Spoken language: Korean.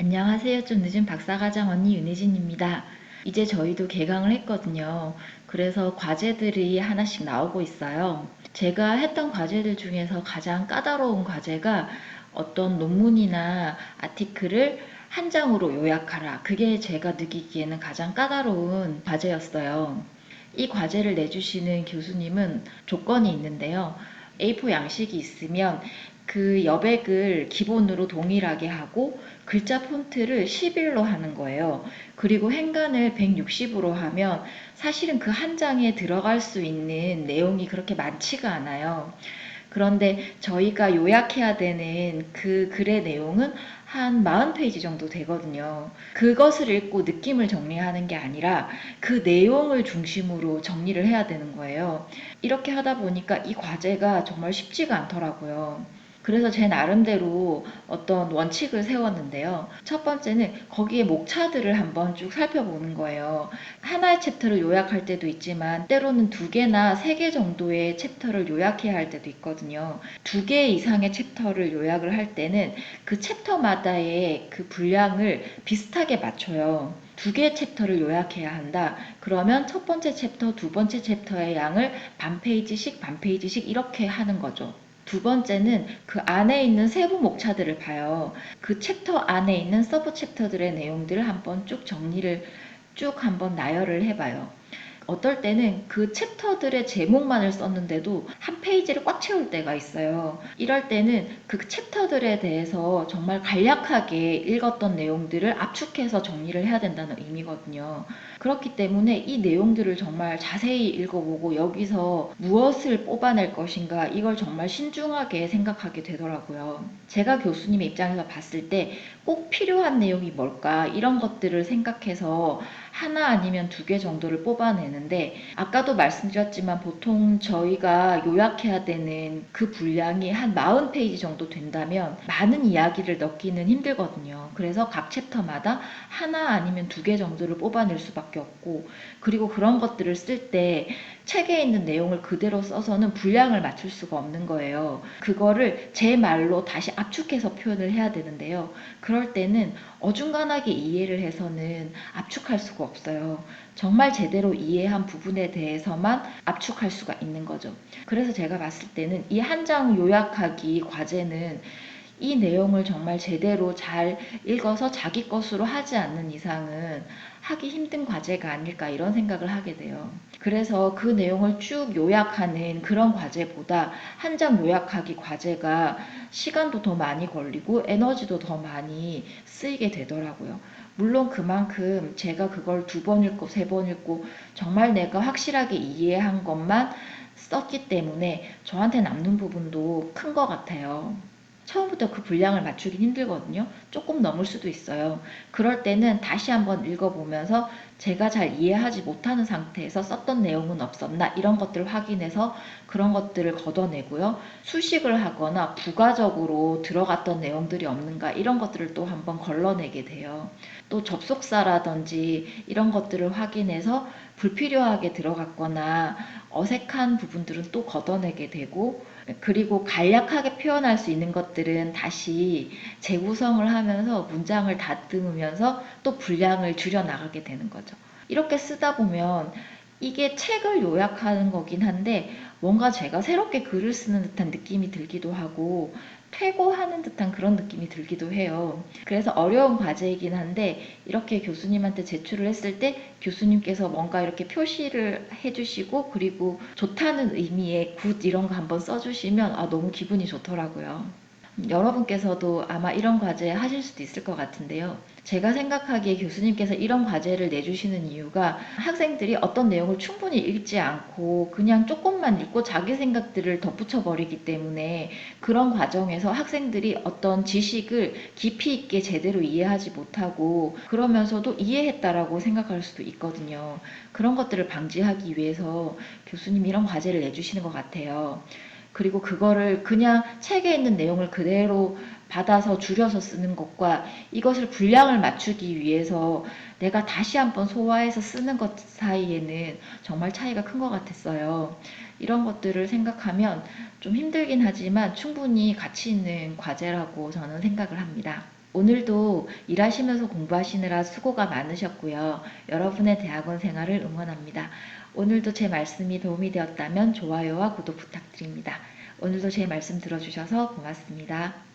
안녕하세요. 좀 늦은 박사과정 언니 윤혜진입니다. 이제 저희도 개강을 했거든요. 그래서 과제들이 하나씩 나오고 있어요. 제가 했던 과제들 중에서 가장 까다로운 과제가 어떤 논문이나 아티클을 한 장으로 요약하라. 그게 제가 느끼기에는 가장 까다로운 과제였어요. 이 과제를 내주시는 교수님은 조건이 있는데요. A4 양식이 있으면 그 여백을 기본으로 동일하게 하고 글자 폰트를 11로 하는 거예요. 그리고 행간을 160으로 하면 사실은 그 한 장에 들어갈 수 있는 내용이 그렇게 많지가 않아요. 그런데 저희가 요약해야 되는 그 글의 내용은 한 40페이지 정도 되거든요. 그것을 읽고 느낌을 정리하는 게 아니라 그 내용을 중심으로 정리를 해야 되는 거예요. 이렇게 하다 보니까 이 과제가 정말 쉽지가 않더라고요. 그래서 제 나름대로 어떤 원칙을 세웠는데요. 첫 번째는 거기에 목차들을 한번 쭉 살펴보는 거예요. 하나의 챕터를 요약할 때도 있지만 때로는 두 개나 세 개 정도의 챕터를 요약해야 할 때도 있거든요. 두 개 이상의 챕터를 요약을 할 때는 그 챕터마다의 그 분량을 비슷하게 맞춰요. 두 개의 챕터를 요약해야 한다. 그러면 첫 번째 챕터, 두 번째 챕터의 양을 반 페이지씩, 반 페이지씩 이렇게 하는 거죠. 두 번째는 그 안에 있는 세부 목차들을 봐요. 그 챕터 안에 있는 서브 챕터들의 내용들을 한번 쭉 정리를 쭉 한번 나열을 해봐요. 어떨 때는 그 챕터들의 제목만을 썼는데도 한 페이지를 꽉 채울 때가 있어요. 이럴 때는 그 챕터들에 대해서 정말 간략하게 읽었던 내용들을 압축해서 정리를 해야 된다는 의미거든요. 그렇기 때문에 이 내용들을 정말 자세히 읽어보고 여기서 무엇을 뽑아낼 것인가 이걸 정말 신중하게 생각하게 되더라고요. 제가 교수님의 입장에서 봤을 때 꼭 필요한 내용이 뭘까 이런 것들을 생각해서 하나 아니면 두 개 정도를 뽑아내는 데 아까도 말씀드렸지만 보통 저희가 요약해야 되는 그 분량이 한 40페이지 정도 된다면 많은 이야기를 넣기는 힘들거든요. 그래서 각 챕터마다 하나 아니면 두 개 정도를 뽑아낼 수밖에 없고 그리고 그런 것들을 쓸 때 책에 있는 내용을 그대로 써서는 분량을 맞출 수가 없는 거예요. 그거를 제 말로 다시 압축해서 표현을 해야 되는데요. 그럴 때는 어중간하게 이해를 해서는 압축할 수가 없어요. 정말 제대로 이해 한 부분에 대해서만 압축할 수가 있는 거죠. 그래서 제가 봤을 때는 이 한 장 요약하기 과제는 이 내용을 정말 제대로 잘 읽어서 자기 것으로 하지 않는 이상은 하기 힘든 과제가 아닐까 이런 생각을 하게 돼요. 그래서 그 내용을 쭉 요약하는 그런 과제보다 한 장 요약하기 과제가 시간도 더 많이 걸리고 에너지도 더 많이 쓰이게 되더라고요. 물론 그만큼 제가 그걸 두 번 읽고 세 번 읽고 정말 내가 확실하게 이해한 것만 썼기 때문에 저한테 남는 부분도 큰 것 같아요. 처음부터 그 분량을 맞추긴 힘들거든요. 조금 넘을 수도 있어요. 그럴 때는 다시 한번 읽어보면서 제가 잘 이해하지 못하는 상태에서 썼던 내용은 없었나 이런 것들을 확인해서 그런 것들을 걷어내고요. 수식을 하거나 부가적으로 들어갔던 내용들이 없는가 이런 것들을 또 한번 걸러내게 돼요. 또 접속사라든지 이런 것들을 확인해서 불필요하게 들어갔거나 어색한 부분들은 또 걷어내게 되고 그리고 간략하게 표현할 수 있는 것들은 다시 재구성을 하면서 문장을 다듬으면서 또 분량을 줄여 나가게 되는 거죠. 이렇게 쓰다 보면 이게 책을 요약하는 거긴 한데 뭔가 제가 새롭게 글을 쓰는 듯한 느낌이 들기도 하고 퇴고하는 듯한 그런 느낌이 들기도 해요. 그래서 어려운 과제이긴 한데 이렇게 교수님한테 제출을 했을 때 교수님께서 뭔가 이렇게 표시를 해주시고 그리고 좋다는 의미의 굿 이런 거 한번 써주시면 아 너무 기분이 좋더라고요. 여러분께서도 아마 이런 과제 하실 수도 있을 것 같은데요. 제가 생각하기에 교수님께서 이런 과제를 내주시는 이유가 학생들이 어떤 내용을 충분히 읽지 않고 그냥 조금만 읽고 자기 생각들을 덧붙여 버리기 때문에 그런 과정에서 학생들이 어떤 지식을 깊이 있게 제대로 이해하지 못하고 그러면서도 이해했다라고 생각할 수도 있거든요. 그런 것들을 방지하기 위해서 교수님 이런 과제를 내주시는 것 같아요. 그리고 그거를 그냥 책에 있는 내용을 그대로 받아서 줄여서 쓰는 것과 이것을 분량을 맞추기 위해서 내가 다시 한번 소화해서 쓰는 것 사이에는 정말 차이가 큰 것 같았어요. 이런 것들을 생각하면 좀 힘들긴 하지만 충분히 가치 있는 과제라고 저는 생각을 합니다. 오늘도 일하시면서 공부하시느라 수고가 많으셨고요. 여러분의 대학원 생활을 응원합니다. 오늘도 제 말씀이 도움이 되었다면 좋아요와 구독 부탁드립니다. 오늘도 제 말씀 들어주셔서 고맙습니다.